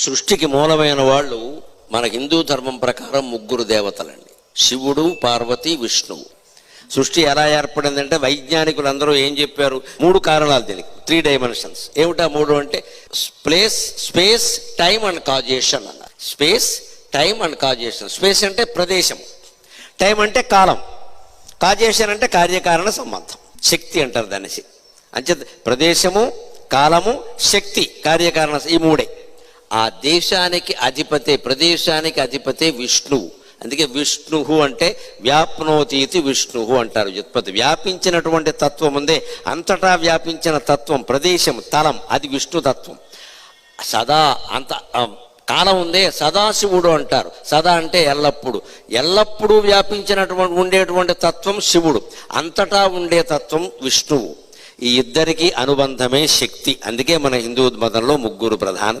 సృష్టికి మూలమైన వాళ్ళు మన హిందూ ధర్మం ప్రకారం ముగ్గురు దేవతలండి. శివుడు పార్వతి విష్ణువు. సృష్టి ఎలా ఏర్పడిందంటే వైజ్ఞానికులందరూ ఏం చెప్పారు? మూడు కారణాలు దీనికి. Three dimensions. ఏమిటా మూడు అంటే place space time and causation అన్నారు. Space time and causation. Space అంటే ప్రదేశం. టైం అంటే కాలం. కాజేషన్ అంటే కార్యకారణ సంబంధం. శక్తి అంటారు దానిసి అంటే ప్రదేశము కాలము శక్తి కార్యకారణ ఈ మూడే. ఆ దేశానికి అధిపతే ప్రదేశానికి అధిపతే విష్ణువు అందుకే విష్ణువు అంటే వ్యాప్నోతీతి విష్ణువు అంటారు. ఉత్పత్తి వ్యాపించినటువంటి తత్వం ఉందే అంతటా వ్యాపించిన తత్వం ప్రదేశం తలం అది విష్ణు తత్వం. సదా అంత కాలం ఉందే సదాశివుడు అంటారు. సదా అంటే ఎల్లప్పుడు. ఎల్లప్పుడూ వ్యాపించినటువంటి ఉండేటువంటి తత్వం శివుడు. అంతటా ఉండే తత్వం విష్ణువు. ఈ ఇద్దరికి అనుబంధమే శక్తి. అందుకే మన హిందూ మతంలో ముగ్గురు ప్రధాన